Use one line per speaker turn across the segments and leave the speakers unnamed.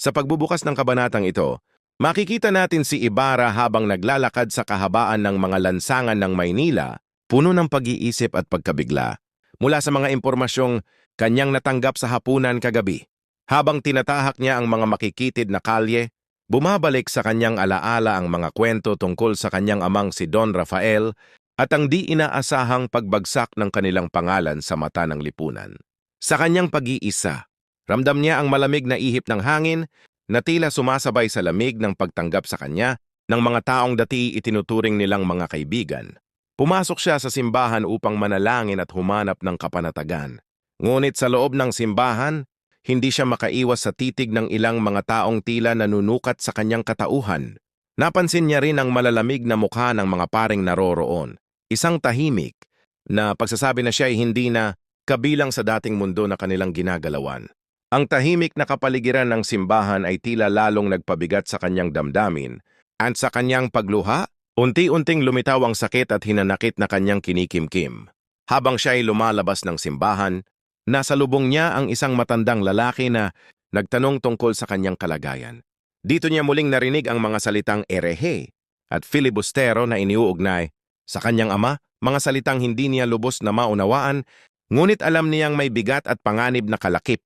Sa pagbubukas ng kabanatang ito, makikita natin si Ibarra habang naglalakad sa kahabaan ng mga lansangan ng Maynila, puno ng pag-iisip at pagkabigla, mula sa mga impormasyong kanyang natanggap sa hapunan kagabi. Habang tinatahak niya ang mga makikitid na kalye, bumabalik sa kanyang alaala ang mga kwento tungkol sa kanyang amang si Don Rafael at ang di inaasahang pagbagsak ng kanilang pangalan sa mata ng lipunan. Sa kanyang pag-iisa, ramdam niya ang malamig na ihip ng hangin na tila sumasabay sa lamig ng pagtanggap sa kanya ng mga taong dati itinuturing nilang mga kaibigan. Pumasok siya sa simbahan upang manalangin at humanap ng kapanatagan. Ngunit sa loob ng simbahan, hindi siya makaiwas sa titig ng ilang mga taong tila nanunukat sa kanyang katauhan. Napansin niya rin ang malalamig na mukha ng mga paring naroroon. Isang tahimik na pagsasabi na siya ay hindi na kabilang sa dating mundo na kanilang ginagalawan. Ang tahimik na kapaligiran ng simbahan ay tila lalong nagpabigat sa kanyang damdamin at sa kanyang pagluha, unti-unting lumitaw ang sakit at hinanakit na kanyang kinikimkim. Habang siya ay lumalabas ng simbahan, nasa lubong niya ang isang matandang lalaki na nagtanong tungkol sa kanyang kalagayan. Dito niya muling narinig ang mga salitang erehe at filibustero na iniuugnay sa kanyang ama, mga salitang hindi niya lubos na maunawaan, ngunit alam niyang may bigat at panganib na kalakip.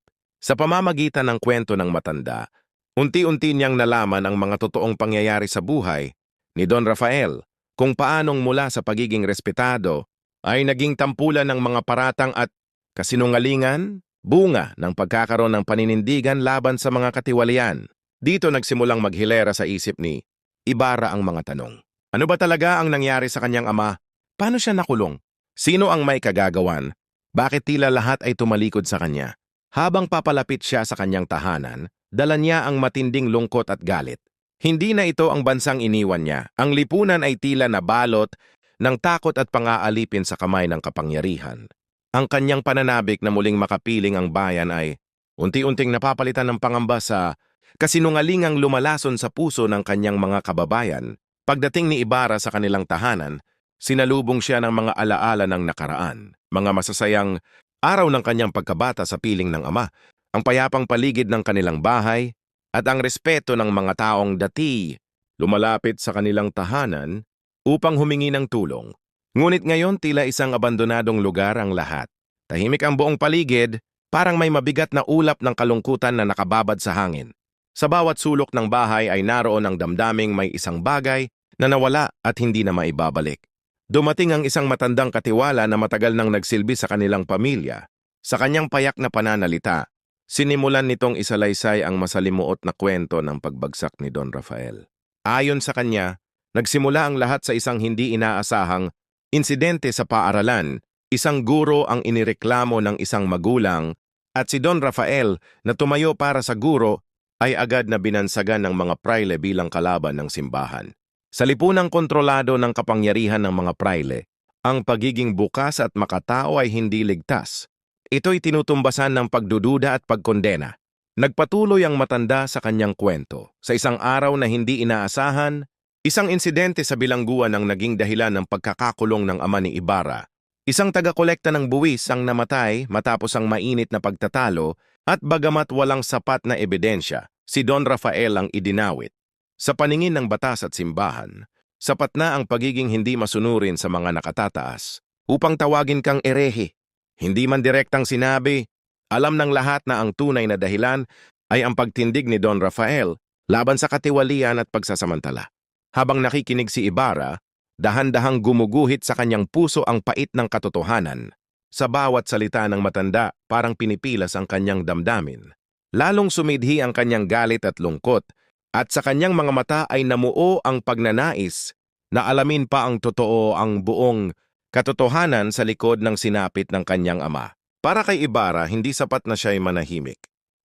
Sa pamamagitan ng kwento ng matanda, unti-unti niyang nalaman ang mga totoong pangyayari sa buhay ni Don Rafael, kung paanong mula sa pagiging respetado ay naging tampulan ng mga paratang at kasinungalingan, bunga ng pagkakaroon ng paninindigan laban sa mga katiwalian. Dito nagsimulang maghilera sa isip ni Ibarra ang mga tanong. Ano ba talaga ang nangyari sa kanyang ama? Paano siya nakulong? Sino ang may kagagawan? Bakit tila lahat ay tumalikod sa kanya? Habang papalapit siya sa kanyang tahanan, dala niya ang matinding lungkot at galit. Hindi na ito ang bansang iniwan niya. Ang lipunan ay tila nabalot ng takot at pang-aalipin sa kamay ng kapangyarihan. Ang kanyang pananabik na muling makapiling ang bayan ay unti-unting napapalitan ng pangamba sa kasinungalingang lumalason sa puso ng kanyang mga kababayan. Pagdating ni Ibarra sa kanilang tahanan, sinalubong siya ng mga alaala ng nakaraan, mga masasayang araw ng kanyang pagkabata sa piling ng ama, ang payapang paligid ng kanilang bahay, at ang respeto ng mga taong dati lumalapit sa kanilang tahanan upang humingi ng tulong. Ngunit ngayon tila isang abandonadong lugar ang lahat. Tahimik ang buong paligid, parang may mabigat na ulap ng kalungkutan na nakababad sa hangin. Sa bawat sulok ng bahay ay naroon ang damdaming may isang bagay na nawala at hindi na maibabalik. Dumating ang isang matandang katiwala na matagal nang nagsilbi sa kanilang pamilya. Sa kanyang payak na pananalita, sinimulan nitong isalaysay ang masalimuot na kwento ng pagbagsak ni Don Rafael. Ayon sa kanya, nagsimula ang lahat sa isang hindi inaasahang insidente sa paaralan, isang guro ang inireklamo ng isang magulang at si Don Rafael na tumayo para sa guro ay agad na binansagan ng mga praile bilang kalaban ng simbahan. Sa lipunang kontrolado ng kapangyarihan ng mga praile, ang pagiging bukas at makatao ay hindi ligtas. Ito'y tinutumbasan ng pagdududa at pagkondena. Nagpatuloy ang matanda sa kanyang kwento. Sa isang araw na hindi inaasahan, isang insidente sa bilangguan ang naging dahilan ng pagkakakulong ng ama ni Ibarra. Isang taga-kolekta ng buwis ang namatay matapos ang mainit na pagtatalo at bagamat walang sapat na ebidensya, si Don Rafael ang idinawit. Sa paningin ng batas at simbahan, sapat na ang pagiging hindi masunurin sa mga nakatataas upang tawagin kang erehe. Hindi man direktang sinabi, alam ng lahat na ang tunay na dahilan ay ang pagtindig ni Don Rafael laban sa katiwalian at pagsasamantala. Habang nakikinig si Ibarra, dahan-dahang gumuguhit sa kanyang puso ang pait ng katotohanan. Sa bawat salita ng matanda, parang pinipilas ang kanyang damdamin. Lalong sumidhi ang kanyang galit at lungkot, at sa kanyang mga mata ay namuo ang pagnanais na alamin pa ang totoo ang buong katotohanan sa likod ng sinapit ng kanyang ama. Para kay Ibarra, hindi sapat na siya'y manahimik.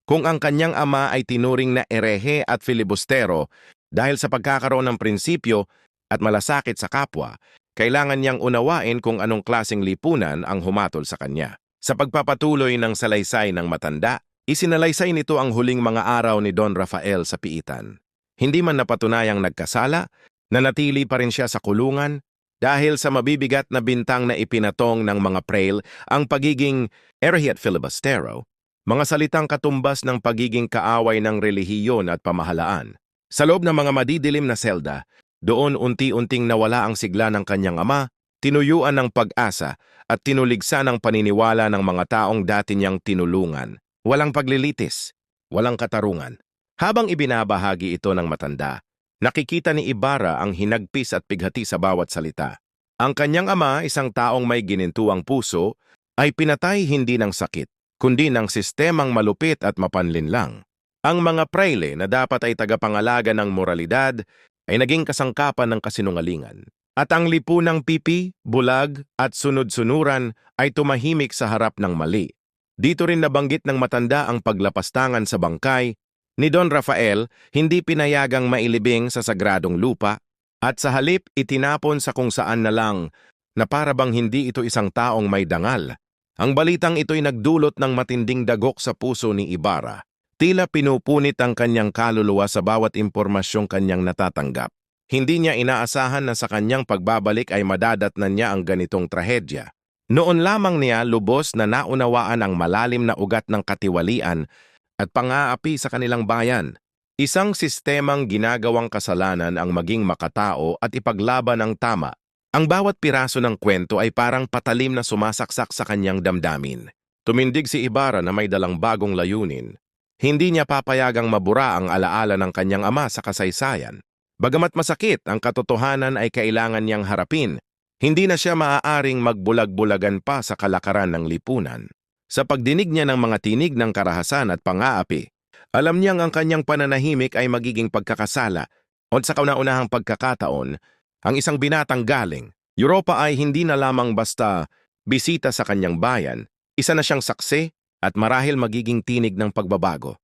Kung ang kanyang ama ay tinuring na erehe at filibustero, dahil sa pagkakaroon ng prinsipyo at malasakit sa kapwa, kailangan niyang unawain kung anong klaseng lipunan ang humatol sa kanya. Sa pagpapatuloy ng salaysay ng matanda, isinalaysay nito ang huling mga araw ni Don Rafael sa piitan. Hindi man napatunayang nagkasala, nanatili pa rin siya sa kulungan dahil sa mabibigat na bintang na ipinatong ng mga prail ang pagiging erehe at filibustero, mga salitang katumbas ng pagiging kaaway ng relihiyon at pamahalaan. Sa loob ng mga madidilim na selda, doon unti-unting nawala ang sigla ng kanyang ama, tinuyuan ng pag-asa at tinuligsa ng paniniwala ng mga taong dati niyang tinulungan. Walang paglilitis, walang katarungan. Habang ibinabahagi ito ng matanda, nakikita ni Ibarra ang hinagpis at pighati sa bawat salita. Ang kanyang ama, isang taong may ginintuang puso, ay pinatay hindi ng sakit, kundi ng sistemang malupit at mapanlinlang. Ang mga praile na dapat ay tagapangalaga ng moralidad ay naging kasangkapan ng kasinungalingan. At ang lipunang pipi, bulag at sunod-sunuran ay tumahimik sa harap ng mali. Dito rin nabanggit ng matanda ang paglapastangan sa bangkay ni Don Rafael hindi pinayagang mailibing sa sagradong lupa at sa halip itinapon sa kung saan na lang na para bang hindi ito isang taong may dangal. Ang balitang ito'y nagdulot ng matinding dagok sa puso ni Ibarra. Tila pinupunit ang kanyang kaluluwa sa bawat impormasyong kanyang natatanggap. Hindi niya inaasahan na sa kanyang pagbabalik ay madadatnan niya ang ganitong trahedya. Noon lamang niya lubos na naunawaan ang malalim na ugat ng katiwalian at pang-aapi sa kanilang bayan. Isang sistemang ginagawang kasalanan ang maging makatao at ipaglaban ang tama. Ang bawat piraso ng kwento ay parang patalim na sumasaksak sa kanyang damdamin. Tumindig si Ibarra na may dalang bagong layunin. Hindi niya papayagang mabura ang alaala ng kanyang ama sa kasaysayan. Bagamat masakit, ang katotohanan ay kailangan niyang harapin. Hindi na siya maaaring magbulag-bulagan pa sa kalakaran ng lipunan. Sa pagdinig niya ng mga tinig ng karahasan at pang-aapi, alam niyang ang kanyang pananahimik ay magiging pagkakasala o sa kauna-unahang pagkakataon, ang isang binatang galing, Europa ay hindi na lamang basta bisita sa kanyang bayan, isa na siyang saksi at marahil magiging tinig ng pagbabago.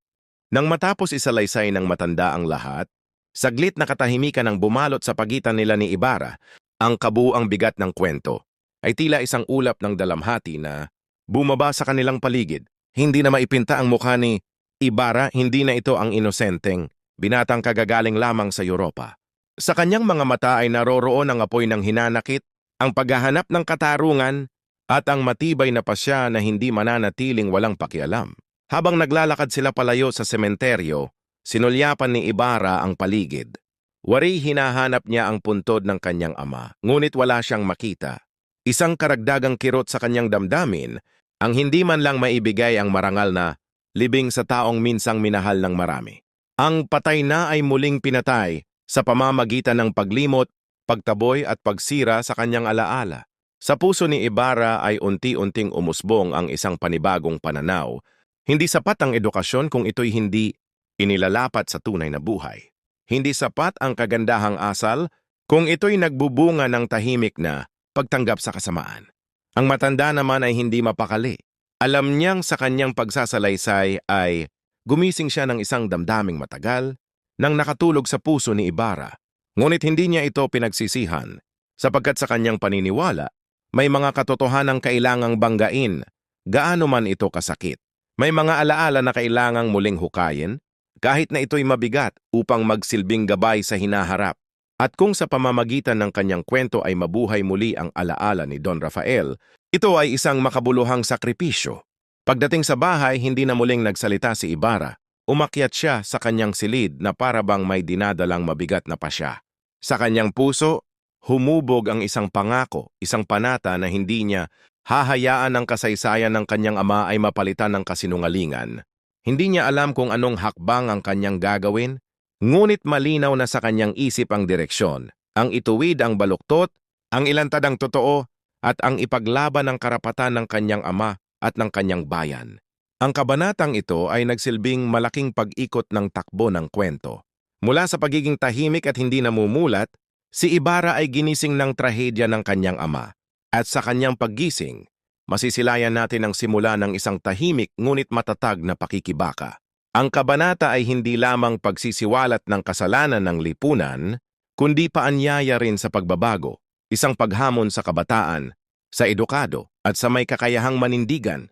Nang matapos isalaysay ng matanda ang lahat, saglit na katahimikan ang bumalot sa pagitan nila ni Ibarra, ang kabuang bigat ng kwento, ay tila isang ulap ng dalamhati na bumaba sa kanilang paligid. Hindi na maipinta ang mukha ni Ibarra, hindi na ito ang inosenteng, binatang kagagaling lamang sa Europa. Sa kanyang mga mata ay naroroon ang apoy ng hinanakit, ang paghahanap ng katarungan, at ang matibay na pasya na hindi mananatiling walang pakialam. Habang naglalakad sila palayo sa sementeryo, sinulyapan ni Ibarra ang paligid. Wari hinahanap niya ang puntod ng kanyang ama, ngunit wala siyang makita. Isang karagdagang kirot sa kanyang damdamin, ang hindi man lang maibigay ang marangal na libing sa taong minsang minahal ng marami. Ang patay na ay muling pinatay sa pamamagitan ng paglimot, pagtaboy at pagsira sa kanyang alaala. Sa puso ni Ibarra ay unti-unting umusbong ang isang panibagong pananaw. Hindi sapat ang edukasyon kung ito'y hindi inilalapat sa tunay na buhay. Hindi sapat ang kagandahang asal kung ito'y nagbubunga ng tahimik na pagtanggap sa kasamaan. Ang matanda naman ay hindi mapakali. Alam niyang sa kanyang pagsasalaysay ay gumising siya ng isang damdaming matagal, nang nakatulog sa puso ni Ibarra. Ngunit hindi niya ito pinagsisihan, sapagkat sa kanyang paniniwala, may mga katotohanang kailangang banggain, gaano man ito kasakit. May mga alaala na kailangang muling hukayin, kahit na ito'y mabigat upang magsilbing gabay sa hinaharap. At kung sa pamamagitan ng kanyang kwento ay mabuhay muli ang alaala ni Don Rafael, ito ay isang makabuluhang sakripisyo. Pagdating sa bahay, hindi na muling nagsalita si Ibarra. Umakyat siya sa kanyang silid na para bang may dinadalang mabigat na pasya. Sa kanyang puso, humubog ang isang pangako, isang panata na hindi niya hahayaan ang kasaysayan ng kanyang ama ay mapalitan ng kasinungalingan. Hindi niya alam kung anong hakbang ang kanyang gagawin, ngunit malinaw na sa kanyang isip ang direksyon, ang ituwid ang baluktot, ang ilantad ang totoo, at ang ipaglaban ng karapatan ng kanyang ama at ng kanyang bayan. Ang kabanatang ito ay nagsilbing malaking pag-ikot ng takbo ng kwento. Mula sa pagiging tahimik at hindi namumulat, si Ibarra ay ginising ng trahedya ng kanyang ama. At sa kanyang paggising, masisilayan natin ang simula ng isang tahimik ngunit matatag na pakikibaka. Ang kabanata ay hindi lamang pagsisiwalat ng kasalanan ng lipunan, kundi paanyaya rin sa pagbabago, isang paghamon sa kabataan, sa edukado, at sa may kakayahang manindigan